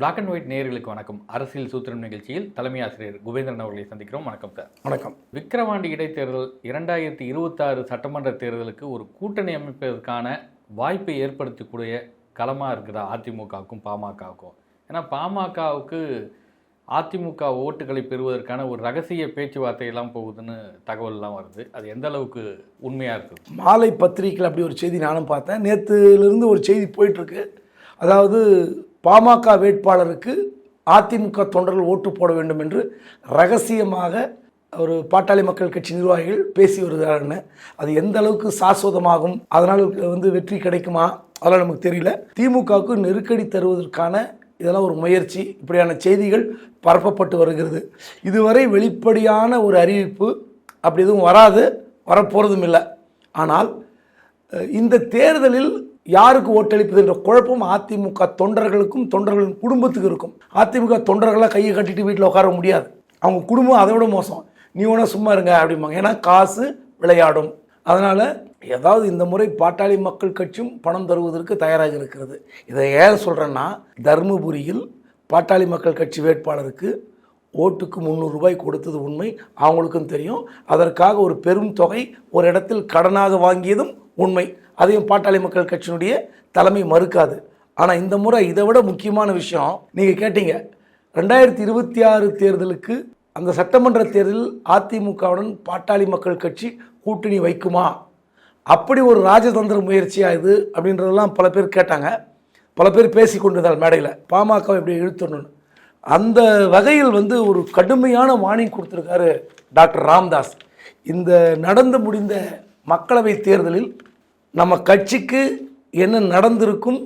Black and white நேயர்களுக்கு வணக்கம். அரசியல் சூத்திரம் நிகழ்ச்சியில் தலைமை ஆசிரியர் குபேந்திரன் அவர்களை சந்திக்கிறோம். வணக்கம் சார். வணக்கம். விக்கிரவாண்டி இடைத்தேர்தல் இரண்டாயிரத்தி இருபத்தாறு சட்டமன்ற தேர்தலுக்கு ஒரு கூட்டணி அமைப்பதற்கான வாய்ப்பை ஏற்படுத்தக்கூடிய களமாக இருக்குதா? அதிமுகவுக்கும் பாமகவுக்கும். ஏன்னா பாமகவுக்கு அதிமுக ஓட்டுகளை பெறுவதற்கான ஒரு ரகசிய பேச்சுவார்த்தையெல்லாம் போகுதுன்னு தகவல்லாம் வருது. அது எந்த அளவுக்கு உண்மையாக இருக்குது மாலை பத்திரிகையில் அப்படி ஒரு செய்தி நானும் பார்த்தேன். நேற்றுலேருந்து ஒரு செய்தி போயிட்டுருக்கு அதாவது பாமக வேட்பாளருக்கு அதிமுக தொண்டர்கள் ஓட்டு போட வேண்டும் என்று ரகசியமாக ஒரு பாட்டாளி மக்கள் கட்சி நிர்வாகிகள் பேசி வருகிறார்கள் அது எந்த அளவுக்கு சாஸ்வதமாகும்? அதனால் வந்து வெற்றி கிடைக்குமா? அதெல்லாம் நமக்கு தெரியல. திமுகவுக்கு நெருக்கடி தருவதற்கான இதெல்லாம் ஒரு முயற்சி. இப்படியான செய்திகள் பரப்பப்பட்டு வருகிறது. இதுவரை வெளிப்படையான ஒரு அறிவிப்பு அப்படி எதுவும் வராது. வரப்போகிறதும் இல்லை. ஆனால் இந்த தேர்தலில் யாருக்கு ஓட்டளிப்பது என்ற குழப்பம் அதிமுக தொண்டர்களுக்கும் தொண்டர்களின் குடும்பத்துக்கு இருக்கும். அதிமுக தொண்டர்களாக கையை கட்டிட்டு வீட்டில் உட்கார முடியாது. அவங்க குடும்பம் அதை விட மோசம். நீ ஒன்றா சும்மா இருங்க அப்படிம்பாங்க. ஏன்னா காசு விளையாடும். அதனால் ஏதாவது இந்த முறை பாட்டாளி மக்கள் கட்சியும் பணம் தருவதற்கு தயாராக இருக்கிறது. இதை ஏன் சொல்கிறேன்னா தருமபுரியில் பாட்டாளி மக்கள் கட்சி வேட்பாளருக்கு ஓட்டுக்கு முந்நூறுரூபாய் கொடுத்தது உண்மை. அவங்களுக்கும் தெரியும். அதற்காக ஒரு பெரும் தொகை ஒரு இடத்தில் கடனாக வாங்கியதும் உண்மை. அதையும் பாட்டாளி மக்கள் கட்சியினுடைய தலைமை மறுக்காது. ஆனால் இந்த முறை இதை விட முக்கியமான விஷயம் நீங்கள் கேட்டீங்க. ரெண்டாயிரத்தி இருபத்தி ஆறு தேர்தலுக்கு அந்த சட்டமன்ற தேர்தலில் அதிமுகவுடன் பாட்டாளி மக்கள் கட்சி கூட்டணி வைக்குமா? அப்படி ஒரு ராஜதந்திர முயற்சியாக இது? அப்படின்றதெல்லாம் பல பேர் கேட்டாங்க. பல பேர் பேசி கொண்டிருந்தால் மேடையில். பாமக இப்படி இழுத்துடணும் அந்த வகையில் வந்து ஒரு கடுமையான வார்னிங் கொடுத்துருக்காரு டாக்டர் ராம்தாஸ். இந்த நடந்து முடிந்த மக்களவை தேர்தலில் நம்ம கட்சிக்கு என்ன நடந்திருக்கும்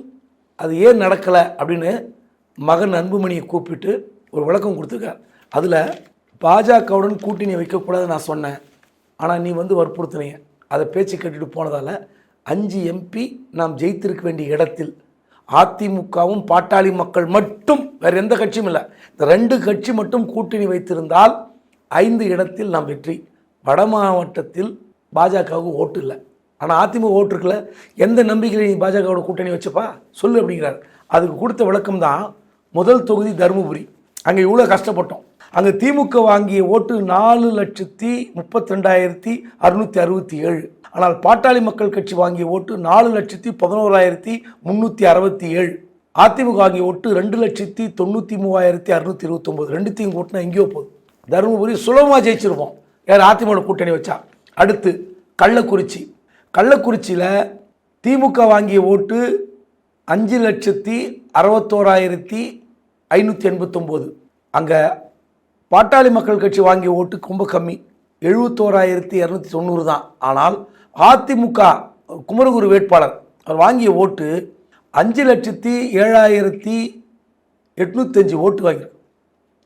அது ஏன் நடக்கலை அப்படின்னு மகன் அன்புமணியை கூப்பிட்டு ஒரு விளக்கம் கொடுத்துருக்கார். அதில் பாஜகவுடன் கூட்டணி வைக்கக்கூடாது நான் சொன்னேன். ஆனால் நீ வந்து வற்புறுத்தினீங்க. அதை பேச்சு கட்டிட்டு போனதால் அஞ்சு எம்பி நாம் ஜெயித்திருக்க வேண்டிய இடத்தில் அதிமுகவும் பாட்டாளி மக்கள் மட்டும் வேறு எந்த கட்சியும் இல்லை இந்த ரெண்டு கட்சி மட்டும் கூட்டணி வைத்திருந்தால் ஐந்து இடத்தில் நாம் வெற்றி. வட மாவட்டத்தில் பாஜகவுக்கு ஓட்டு இல்லை. ஆனால் அதிமுக ஓட்டுருக்கில் எந்த நம்பிக்கையில் நீ பாஜகவோட கூட்டணி வச்சுப்பா? சொல்லு அப்படிங்கிறார். அதுக்கு கொடுத்த விளக்கம் தான் முதல் தொகுதி தருமபுரி. அங்கே இவ்வளோ கஷ்டப்பட்டோம். அங்கே திமுக வாங்கிய ஓட்டு நாலு லட்சத்தி முப்பத்தி ரெண்டாயிரத்தி அறுநூற்றி அறுபத்தி ஏழு. ஆனால் பாட்டாளி மக்கள் கட்சி வாங்கிய ஓட்டு நாலு லட்சத்தி பதினோராயிரத்தி முந்நூற்றி அறுபத்தி ஏழு. அதிமுக ஆகிய ஓட்டு ரெண்டு லட்சத்தி தொண்ணூற்றி மூவாயிரத்தி அறுநூற்றி இருபத்தொம்போது. ரெண்டுத்தையும் கூட்டினா எங்கேயோ போகுது. தருமபுரி சுலபமாக ஜெயிச்சிருப்போம். யார் அதிமுக கூட்டணி வச்சா? அடுத்து கள்ளக்குறிச்சி. கள்ளக்குறிச்சியில் திமுக வாங்கிய ஓட்டு அஞ்சு லட்சத்தி அறுபத்தோராயிரத்தி ஐநூற்றி எண்பத்தொம்போது. அங்கே பாட்டாளி மக்கள் கட்சி வாங்கிய ஓட்டு ரொம்ப கம்மி. எழுபத்தோராயிரத்தி இரநூத்தி தொண்ணூறு தான். ஆனால் அதிமுக குமரகுரு வேட்பாளர் அவர் வாங்கிய ஓட்டு அஞ்சு லட்சத்தி ஏழாயிரத்தி எட்நூத்தஞ்சு ஓட்டு வாங்கியிருக்கு.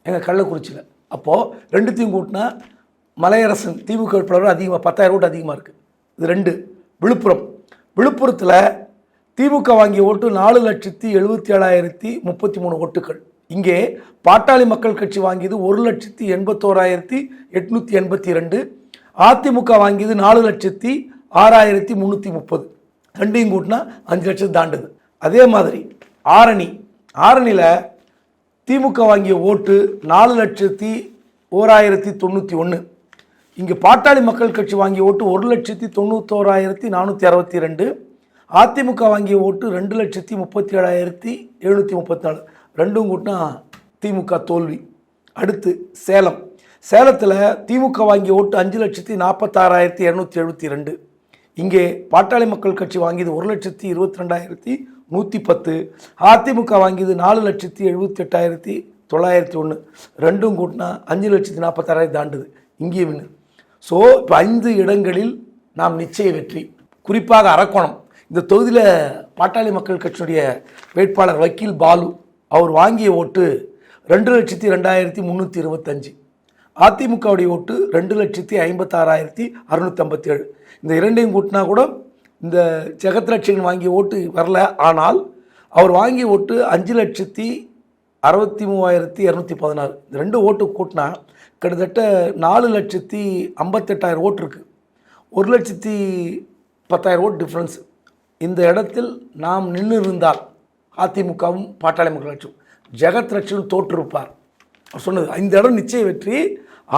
எங்கள் கள்ளக்குறிச்சியில். அப்போது ரெண்டுத்தையும் கூட்டினா மலையரசன் திமுக வேட்பாளர் அதிகமாக பத்தாயிரம் ஓட்டு அதிகமாக இருக்குது இது ரெண்டு. விழுப்புரம். விழுப்புரத்தில் திமுக வாங்கிய ஓட்டு நாலு லட்சத்தி எழுபத்தி ஏழாயிரத்தி முப்பத்தி மூணு ஓட்டுகள். இங்கே பாட்டாளி மக்கள் கட்சி வாங்கியது ஒரு லட்சத்தி எண்பத்தோராயிரத்தி எட்நூற்றி எண்பத்தி ரெண்டு அதிமுக வாங்கியது நாலு லட்சத்தி ஆறாயிரத்தி முந்நூற்றி முப்பது. ரெண்டையும் கூட்டினா அஞ்சு லட்சம் தாண்டுது. அதே மாதிரி ஆரணி. ஆரணியில் திமுக வாங்கிய ஓட்டு நாலு லட்சத்தி ஓராயிரத்தி தொண்ணூற்றி ஒன்று இங்கே பாட்டாளி மக்கள் கட்சி வாங்கிய ஓட்டு ஒரு லட்சத்தி தொண்ணூத்தோராயிரத்தி நானூற்றி அறுபத்தி ரெண்டு. அதிமுக வாங்கிய ஓட்டு ரெண்டு லட்சத்தி முப்பத்தி ஏழாயிரத்தி எழுநூற்றி முப்பத்தி நாலு. ரெண்டும் கூட்டினா திமுக தோல்வி. அடுத்து சேலம். சேலத்தில் திமுக வாங்கிய ஓட்டு அஞ்சு லட்சத்தி நாற்பத்தாறாயிரத்தி இரநூத்தி எழுபத்தி ரெண்டு. இங்கே பாட்டாளி மக்கள் கட்சி வாங்கியது ஒரு லட்சத்தி இருபத்தி ரெண்டாயிரத்தி நூற்றி பத்து. அதிமுக வாங்கியது நாலு லட்சத்தி எழுபத்தி எட்டாயிரத்தி தொள்ளாயிரத்தி ஒன்று ரெண்டும் கூட்டினா அஞ்சு லட்சத்தி நாற்பத்தாறாயிரத்தி தாண்டுது. இங்கே வின்னு. ஸோ இப்போ ஐந்து இடங்களில் நாம் நிச்சய வெற்றி. குறிப்பாக அரக்கோணம். இந்த தொகுதியில் பாட்டாளி மக்கள் கட்சியினுடைய வேட்பாளர் வக்கீல் பாலு அவர் வாங்கிய ஓட்டு ரெண்டு லட்சத்தி ரெண்டாயிரத்தி முந்நூற்றி இருபத்தஞ்சு. அதிமுகவுடைய ஓட்டு ரெண்டு லட்சத்தி ஐம்பத்தாறாயிரத்தி அறுநூற்றி ஏழு இந்த இரண்டையும் கூட்டினா கூட இந்த ஜெகத்லட்சுமி வாங்கிய ஓட்டு வரல. ஆனால் அவர் வாங்கிய ஓட்டு அஞ்சு லட்சத்தி அறுபத்தி மூவாயிரத்தி இரநூத்தி பதினாறு. இந்த ரெண்டு ஓட்டு கூட்டினா கிட்டத்தட்ட நாலு லட்சத்தி ஐம்பத்தெட்டாயிரம் ஓட்டு இருக்குது ஒரு லட்சத்தி பத்தாயிரம் ஓட்டு டிஃப்ரென்ஸ் இந்த இடத்தில் நாம் நின்று இருந்தால் அதிமுகவும் பாட்டாளி மக்கள் கட்சியும் ஜெகத் ரட்சன் தோற்றிருப்பார். சொன்னது இந்த இடம் நிச்சய வெற்றி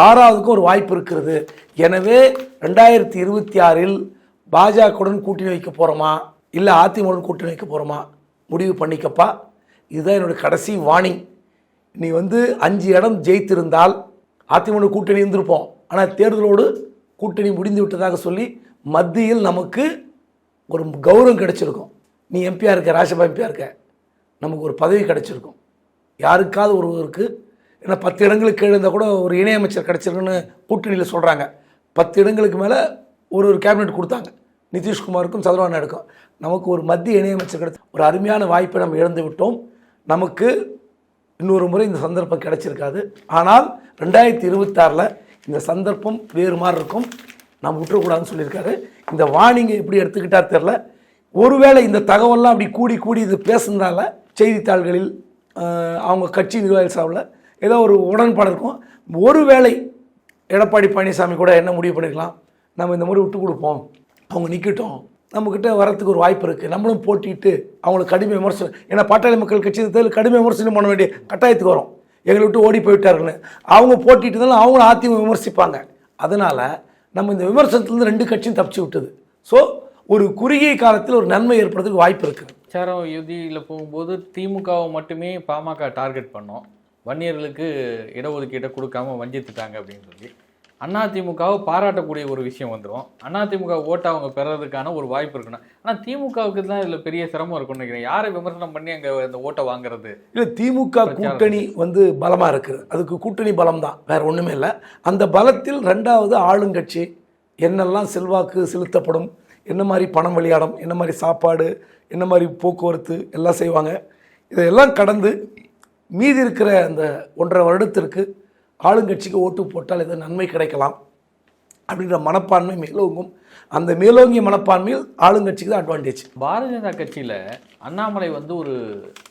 ஆறாவதுக்கும் ஒரு வாய்ப்பு இருக்கிறது. எனவே ரெண்டாயிரத்தி இருபத்தி ஆறில் பாஜகவுடன் கூட்டணி வைக்க போகிறோமா இல்லை அதிமுகவுடன் கூட்டணி வைக்க போகிறோமா முடிவு பண்ணிக்கப்பா. இதுதான் என்னுடைய கடைசி வார்னிங் நீ வந்து அஞ்சு இடம் ஜெயித்திருந்தால் அதிமுக கூட்டணி இருந்திருப்போம். ஆனால் தேர்தலோடு கூட்டணி முடிந்து விட்டதாக சொல்லி மத்தியில் நமக்கு ஒரு கௌரவம் கிடச்சிருக்கும். நீ எம்பியாக இருக்க ராஜ்யசபா எம்பியாக இருக்க நமக்கு ஒரு பதவி கிடச்சிருக்கும். யாருக்காவது ஒருவருக்கு ஏன்னா பத்து இடங்களுக்கு கீழே இருந்தால் கூட ஒரு இணையமைச்சர் கிடச்சிருக்குன்னு கூட்டணியில் சொல்கிறாங்க பத்து இடங்களுக்கு மேலே ஒரு ஒரு கேபினெட் கொடுத்தாங்க. நிதிஷ்குமாருக்கும் சந்திரபாபு நாயுடுக்கும். நமக்கு ஒரு மத்திய இணையமைச்சர் கிடைச்ச ஒரு அருமையான வாய்ப்பை நம்ம இழந்து விட்டோம். நமக்கு இன்னொரு முறை இந்த சந்தர்ப்பம் கிடைச்சிருக்காது. ஆனால் ரெண்டாயிரத்தி இருபத்தாறில் இந்த சந்தர்ப்பம் வேறு மாதிரி இருக்கும். நாம் விட்டுறக்கூடாதுன்னு சொல்லியிருக்காரு. இந்த வார்னிங்கை எப்படி எடுத்துக்கிட்டார் தெரில ஒருவேளை இந்த தகவல்லாம் அப்படி கூடி கூடி இது பேசுனதால செய்தித்தாள்களில் அவங்க கட்சி நிர்வாகிகள் சாவில் ஏதோ ஒரு உடன்பாடு இருக்கும். ஒருவேளை எடப்பாடி பழனிசாமி கூட என்ன முடிவு பண்ணிக்கலாம் நம்ம இந்த முறை விட்டு கொடுப்போம். அவங்க நிற்கட்டும் நம்மக்கிட்ட வரத்துக்கு ஒரு வாய்ப்பு இருக்குது நம்மளும் போட்டிட்டு அவங்களுக்கு கடுமை விமர்சனம் ஏன்னா பாட்டாளி மக்கள் கட்சி தேர்தல் கடுமை விமர்சனம் பண்ண வேண்டிய கட்டாயத்துக்கு வரும். எங்களை விட்டு ஓடி போயிட்டாருன்னு. அவங்க போட்டிட்டு இருந்தாலும் அவங்களும் அதிமுக விமர்சிப்பாங்க. அதனால் நம்ம இந்த விமர்சனத்துலேருந்து ரெண்டு கட்சியும் தப்பிச்சு விட்டது. ஸோ ஒரு குறுகிய காலத்தில் ஒரு நன்மை ஏற்படுறதுக்கு வாய்ப்பு இருக்குது சேரம் இறுதியில் போகும்போது திமுகவை மட்டுமே பாமக டார்கெட் பண்ணோம். வன்னியர்களுக்கு இடஒதுக்கீட்டை கொடுக்காம வஞ்சித்துட்டாங்க அப்படின்னு சொல்லி. அதிமுகவை பாராட்டக்கூடிய ஒரு விஷயம் வந்துடும் அதிமுக ஓட்டை அவங்க பெறதுக்கான ஒரு வாய்ப்பு இருக்குன்னா ஆனால் திமுகவுக்கு தான் இதில் பெரிய சிரமம் இருக்கும்னு நினைக்கிறேன். யாரை விமர்சனம் பண்ணி அங்கே இந்த ஓட்டை வாங்குறது? இல்லை திமுக கூட்டணி வந்து பலமாக இருக்குது அதுக்கு கூட்டணி பலம் தான் வேறு ஒன்றுமே இல்லை. அந்த பலத்தில் ரெண்டாவது ஆளுங்கட்சி என்னெல்லாம் செல்வாக்கு செலுத்தப்படும் என்ன மாதிரி பணம் விளையாடும் என்ன மாதிரி சாப்பாடு என்ன மாதிரி போக்குவரத்து எல்லாம் செய்வாங்க இதையெல்லாம் கடந்து மீதி இருக்கிற அந்த ஒன்றரை வருடத்திற்கு ஆளுங்கட்சிக்கு ஓட்டு போட்டால் ஏதோ நன்மை கிடைக்கலாம் அப்படின்ற மனப்பான்மை மேலோங்கும். அந்த மேலோங்கிய மனப்பான்மையில் ஆளுங்கட்சிக்கு தான் அட்வான்டேஜ் பாரதிய ஜனதா கட்சியில் அண்ணாமலை வந்து ஒரு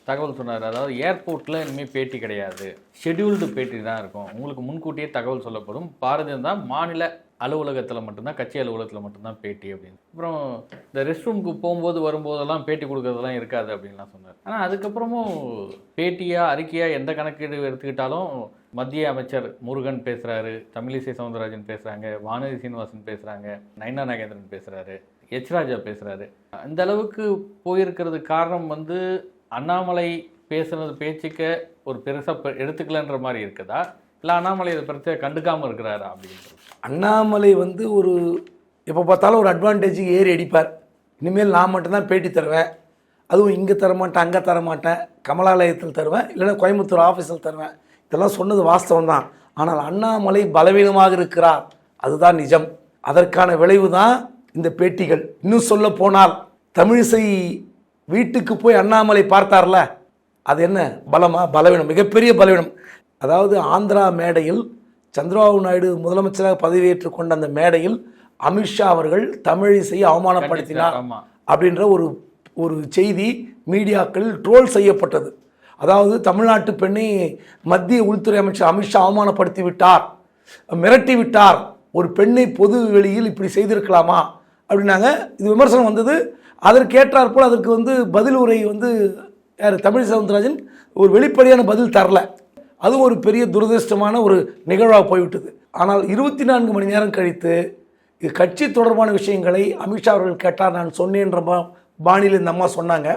தகவல் சொன்னார். அதாவது ஏர்போர்ட்டில் இனிமேல் பேட்டி கிடையாது. ஷெட்யூல்டு பேட்டி தான் இருக்கும். உங்களுக்கு முன்கூட்டியே தகவல் சொல்லப்படும். பாரதிய ஜனதா மாநில அலுவலகத்தில் மட்டும்தான் கட்சி அலுவலகத்தில் மட்டும்தான் பேட்டி அப்படின்னு. அப்புறம் இந்த ரெஸ்ட் ரூமுக்கு போகும்போது வரும்போதெல்லாம் பேட்டி கொடுக்கறதெல்லாம் இருக்காது அப்படின்லாம் சொன்னார். ஆனால் அதுக்கப்புறமும் பேட்டியாக அறிக்கையாக எந்த கணக்கீடு எடுத்துக்கிட்டாலும் மத்திய அமைச்சர் முருகன் பேசுகிறாரு தமிழிசை சவுந்தரராஜன் பேசுகிறாங்க வானதி சீனிவாசன் பேசுகிறாங்க நயனா நாகேந்திரன் பேசுகிறாரு எச் ராஜா பேசுகிறாரு அந்த அளவுக்கு போயிருக்கிறது காரணம் வந்து அண்ணாமலை பேசுனது பேச்சுக்க ஒரு பெருசாக எடுத்துக்கலன்ற மாதிரி இருக்குதா? இல்லை அண்ணாமலை இதை பிரச்சனை கண்டுக்காமல் இருக்கிறாரா அப்படின்றது. அண்ணாமலை வந்து ஒரு எப்போ பார்த்தாலும் ஒரு அட்வான்டேஜுக்கு ஏறி அடிப்பார். இனிமேல் நான் மட்டும்தான் பேட்டி தருவேன். அதுவும் இங்கே தரமாட்டேன் அங்கே தரமாட்டேன். கமலாலயத்தில் தருவேன் இல்லைன்னா கோயம்புத்தூர் ஆஃபீஸில் தருவேன். இதெல்லாம் சொன்னது வாஸ்தவம் தான். ஆனால் அண்ணாமலை பலவீனமாக இருக்கிறார். அதுதான் நிஜம். அதற்கான விளைவு தான் இந்த பேட்டிகள். இன்னும் சொல்ல போனால் தமிழிசை வீட்டுக்கு போய் அண்ணாமலை பார்த்தார்ல அது என்ன? பலமா? பலவீனம். மிகப்பெரிய பலவீனம். அதாவது ஆந்திரா மேடையில் சந்திரபாபு நாயுடு முதலமைச்சராக பதவியேற்றுக் கொண்ட அந்த மேடையில் அமித்ஷா அவர்கள் தமிழிசையை அவமானப்படுத்தினார் அப்படின்ற ஒரு ஒரு செய்தி மீடியாக்களில் ட்ரோல் செய்யப்பட்டது. அதாவது தமிழ்நாட்டு பெண்ணை மத்திய உள்துறை அமைச்சர் அமித்ஷா அவமானப்படுத்தி விட்டார் மிரட்டி விட்டார். ஒரு பெண்ணை பொது வெளியில் இப்படி செய்திருக்கலாமா? அப்படின்னாங்க. இது விமர்சனம் வந்தது. அதற்கு ஏற்றாற்போல் அதற்கு வந்து பதில் உரை வந்து யார்? தமிழ் சவுந்தரராஜன் ஒரு வெளிப்படையான பதில் தரல. அதுவும் ஒரு பெரிய துரதிருஷ்டமான ஒரு நிகழ்வாக போய்விட்டது. ஆனால் இருபத்தி நான்கு மணி நேரம் கழித்து இது கட்சி தொடர்பான விஷயங்களை அமித்ஷா அவர்கள் கேட்டார் நான் சொன்னேன்ற பாணியில் இந்த அம்மா சொன்னாங்க.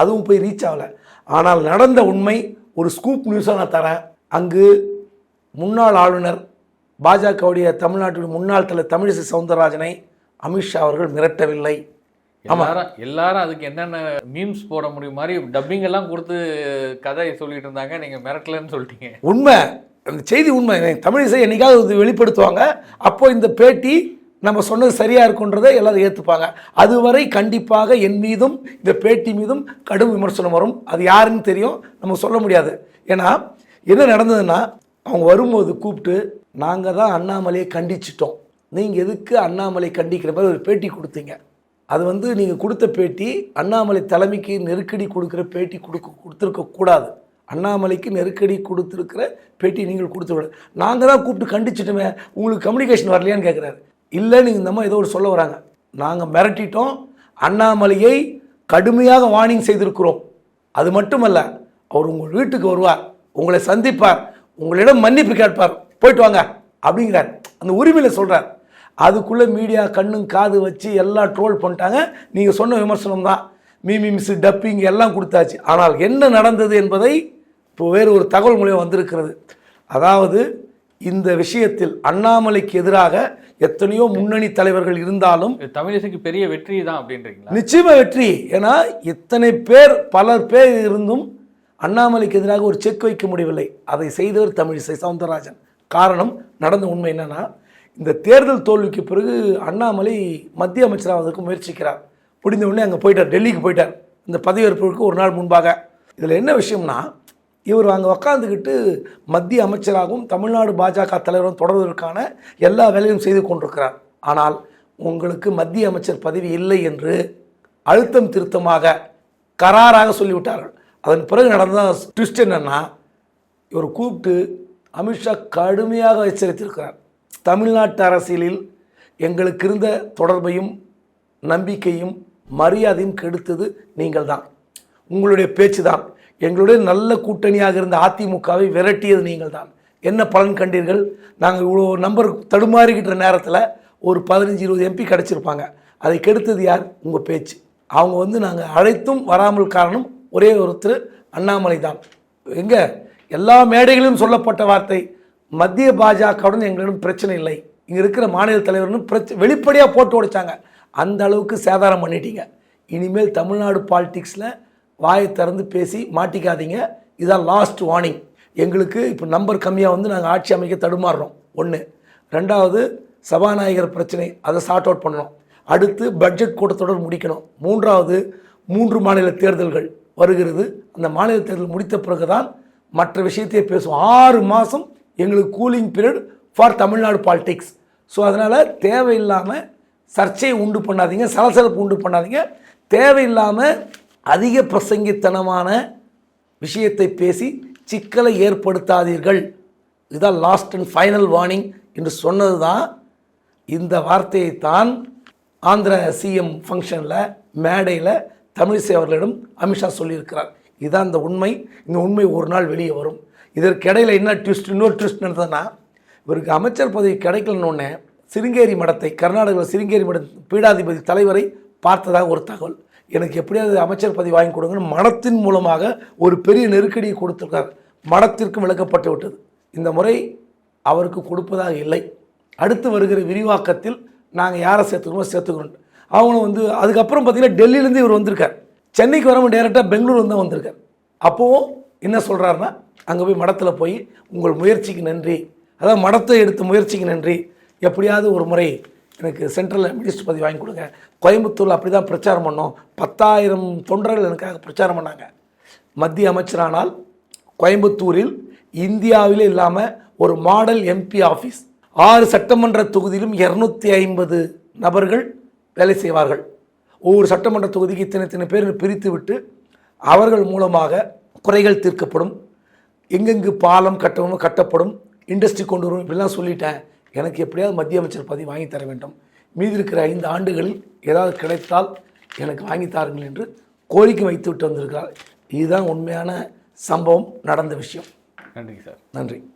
அதுவும் போய் ரீச் ஆகலை. ஆனால் நடந்த உண்மை ஒரு ஸ்கூப் நியூஸாக நான் தரேன். அங்கு முன்னாள் ஆளுநர் பாஜகவுடைய தமிழ்நாட்டுடைய முன்னாள் தலைவர் தமிழிசை சவுந்தரராஜனை அமித்ஷா அவர்கள் மிரட்டவில்லை. எல்லாரும் எல்லாரும் அதுக்கு என்னென்ன மீம்ஸ் போட முடியும் மாதிரி டப்பிங் எல்லாம் கொடுத்து கதை சொல்லிட்டு இருந்தாங்க. நீங்க மிரட்டலன்னு சொல்லிட்டீங்க. உண்மை. அந்த செய்தி உண்மை. தமிழிசை என்னைக்காவது இது வெளிப்படுத்துவாங்க. அப்போ இந்த பேட்டி நம்ம சொன்னது சரியா இருக்குன்றதை எல்லாரும் ஏற்றுப்பாங்க அதுவரை கண்டிப்பாக என் மீதும் இந்த பேட்டி மீதும் கடும் விமர்சனம் வரும். அது யாருன்னு தெரியும். நம்ம சொல்ல முடியாது. ஏன்னா என்ன நடந்ததுன்னா அவங்க வரும்போது கூப்பிட்டு நாங்கள் தான் அண்ணாமலையை கண்டிச்சிட்டோம். நீங்கள் எதுக்கு அண்ணாமலை கண்டிக்கிற மாதிரி ஒரு பேட்டி கொடுத்தீங்க? அது வந்து நீங்கள் கொடுத்த பேட்டி அண்ணாமலை தலைமைக்கு நெருக்கடி கொடுக்குற பேட்டி கொடுக்க கொடுத்துருக்க கூடாது. அண்ணாமலைக்கு நெருக்கடி கொடுத்துருக்கிற பேட்டி நீங்கள் கொடுத்து விட நாங்கள் தான் கூப்பிட்டு கண்டிச்சிட்டோமே உங்களுக்கு கம்யூனிகேஷன் வரலையான்னு கேட்குறாரு இல்லை நீங்கள் இந்த மாதிரி ஏதோ ஒரு சொல்ல வராங்க. நாங்கள் மிரட்டிட்டோம் அண்ணாமலையை கடுமையாக வார்னிங் செய்திருக்கிறோம். அது மட்டுமல்ல அவர் உங்கள் வீட்டுக்கு வருவார் உங்களை சந்திப்பார் உங்களிடம் மன்னிப்பு கேட்பார். போயிட்டு வாங்க அப்படிங்கிறார். அந்த உரிமையில் சொல்கிறார் அதுக்குள்ளே மீடியா கண்ணும் காது வச்சு எல்லாம் ட்ரோல் பண்ணிட்டாங்க. நீங்கள் சொன்ன விமர்சனம் தான். மீமி மிஸ் டப்பிங் எல்லாம் கொடுத்தாச்சு. ஆனால் என்ன நடந்தது என்பதை இப்போ வேறு ஒரு தகவல் மூலியம் வந்திருக்கிறது. அதாவது இந்த விஷயத்தில் அண்ணாமலைக்கு எதிராக எத்தனையோ முன்னணி தலைவர்கள் இருந்தாலும் தமிழிசைக்கு பெரிய வெற்றி தான் அப்படின்றீங்களா? நிச்சயமா வெற்றி. ஏன்னா இத்தனை பேர் பலர் பேர் இருந்தும் அண்ணாமலைக்கு எதிராக ஒரு செக் வைக்க முடியவில்லை. அதை செய்தவர் தமிழிசை சவுந்தரராஜன். காரணம் நடந்த உண்மை என்னன்னா இந்த தேர்தல் தோல்விக்கு பிறகு அண்ணாமலை மத்திய அமைச்சராவதற்கு முயற்சிக்கிறார். முடிந்த உடனே அங்கே போயிட்டார் டெல்லிக்கு போயிட்டார். இந்த பதவியேற்புக்கு ஒரு நாள் முன்பாக. இதில் என்ன விஷயம்னா இவர் அங்கே உக்காந்துக்கிட்டு மத்திய அமைச்சராகவும் தமிழ்நாடு பாஜக தலைவரும் தொடர்வதற்கான எல்லா வேலையும் செய்து கொண்டிருக்கிறார். ஆனால் உங்களுக்கு மத்திய அமைச்சர் பதவி இல்லை என்று அழுத்தம் திருத்தமாக கராராக சொல்லிவிட்டார்கள். அதன் பிறகு நடந்த ட்விஸ்ட் என்னன்னா இவர் கூப்பிட்டு அமித்ஷா கடுமையாக எச்சரித்திருக்கிறார். தமிழ்நாட்டு அரசியலில் எங்களுக்கு இருந்த தொடர்பையும் நம்பிக்கையும் மரியாதையும் கெடுத்தது நீங்கள் தான் உங்களுடைய பேச்சு தான் எங்களுடைய நல்ல கூட்டணியாக இருந்த அதிமுகவை விரட்டியது நீங்கள் தான் என்ன பலன் கண்டீர்கள்? நாங்கள் இவ்வளோ நம்பர் தடுமாறிக்கிட்ட நேரத்தில் ஒரு பதினஞ்சு இருபது எம்பி கிடச்சிருப்பாங்க. அதை கெடுத்தது யார்? உங்கள் பேச்சு. அவங்க வந்து நாங்கள் அழைத்தும் வராமல் காரணம் ஒரே ஒருத்தர் அண்ணாமலை தான் எங்கே? எல்லா மேடைகளிலும் சொல்லப்பட்ட வார்த்தை. மத்திய பாஜகவுடன் எங்களிடம் பிரச்சனை இல்லை. இங்கே இருக்கிற மாநில தலைவர்னு பிரச்ச வெளிப்படையாக போட்டு உடைச்சாங்க. அந்த அளவுக்கு சேதாரம் பண்ணிட்டீங்க. இனிமேல் தமிழ்நாடு பாலிடிக்ஸில் வாயை திறந்து பேசி மாட்டிக்காதீங்க. இதான் லாஸ்ட் வார்னிங் எங்களுக்கு இப்போ நம்பர் கம்மியாக வந்து நாங்கள் ஆட்சி அமைக்க தடுமாறுறோம். ஒன்று ரெண்டாவது சபாநாயகர் பிரச்சனை அதை சார்ட் அவுட் பண்ணணும். அடுத்து பட்ஜெட் கூட்டத்தொடர் முடிக்கணும். மூன்றாவது மூன்று மாநில தேர்தல்கள் வருகிறது. அந்த மாநில தேர்தல் முடித்த பிறகு தான் மற்ற விஷயத்தையே பேசுவோம். ஆறு மாதம் எங்களுக்கு cooling period for Tamil Nadu politics. So அதனால் தேவையில்லாமல் சர்ச்சையை உண்டு பண்ணாதீங்க சலசலப்பு உண்டு பண்ணாதீங்க. தேவையில்லாமல் அதிக பிரசங்கித்தனமான விஷயத்தை பேசி சிக்கலை ஏற்படுத்தாதீர்கள். இதுதான் லாஸ்ட் அண்ட் ஃபைனல் வார்னிங் என்று சொன்னது தான் இந்த வார்த்தையை தான் ஆந்திர சிஎம் ஃபங்க்ஷனில் மேடையில் தமிழிசை அவர்களிடம் அமித்ஷா சொல்லியிருக்கிறார். இதுதான் இந்த உண்மை. இந்த உண்மை ஒரு நாள் வெளியே வரும். இதற்கிடையில் என்ன ட்விஸ்ட் இன்னொரு ட்விஸ்ட் நடந்ததுன்னா இவருக்கு அமைச்சர் பதவி கிடைக்கலன்னு சிருங்கேரி மடத்தை கர்நாடகாவில் சிருங்கேரி மட பீடாதிபதி தலைவரை பார்த்ததாக ஒரு தகவல். எனக்கு எப்படியாவது அமைச்சர் பதவி வாங்கி கொடுங்கன்னு மடத்தின் மூலமாக ஒரு பெரிய நெருக்கடியை கொடுத்துருக்கார். மடத்திற்கும் விளக்கப்பட்டு விட்டது. இந்த முறை அவருக்கு கொடுப்பதாக இல்லை. அடுத்து வருகிற விரிவாக்கத்தில் நாங்கள் யாரை சேர்த்துக்கிறோமோ சேர்த்துக்கிறோம். அவங்களும் வந்து அதுக்கப்புறம் பார்த்திங்கன்னா டெல்லியிலேருந்து இவர் வந்திருக்கார். சென்னைக்கு வராமல் டேரெக்டாக பெங்களூர் தான் வந்திருக்கார். அப்போவும் என்ன சொல்கிறாருன்னா அங்கே போய் மடத்தில் போய் உங்கள் முயற்சிக்கு நன்றி. அதாவது மடத்தை எடுத்த முயற்சிக்கு நன்றி. எப்படியாவது ஒரு முறை எனக்கு சென்ட்ரல் மினிஸ்டர் பதவி வாங்கி கொடுங்க. கோயம்புத்தூரில் அப்படி தான் பிரச்சாரம் பண்ணோம். பத்தாயிரம் தொண்டர்கள் எனக்காக பிரச்சாரம் பண்ணாங்க. மத்திய அமைச்சரானால் கோயம்புத்தூரில் இந்தியாவிலே இல்லாமல் ஒரு மாடல் எம்பி ஆஃபீஸ் ஆறு சட்டமன்ற தொகுதியிலும் இரநூத்தி ஐம்பது நபர்கள் வேலை செய்வார்கள். ஒவ்வொரு சட்டமன்ற தொகுதிக்கு இத்தனை இத்தனை பேர் பிரித்து விட்டு அவர்கள் மூலமாக குறைகள் தீர்க்கப்படும். எங்கெங்கு பாலம் கட்டணும் கட்டப்படும் இண்டஸ்ட்ரி கொண்டு வரும் இப்படிலாம் சொல்லிட்டேன். எனக்கு எப்படியாவது மத்திய அமைச்சர் பதவி வாங்கி தர வேண்டும். மீதி இருக்கிற ஐந்து ஆண்டுகளில் ஏதாவது கிடைத்தால் எனக்கு வாங்கி தாருங்கள் என்று கோரிக்கை வைத்து விட்டு வந்திருக்கிறார். இதுதான் உண்மையான சம்பவம் நடந்த விஷயம். நன்றிங்க சார். நன்றி.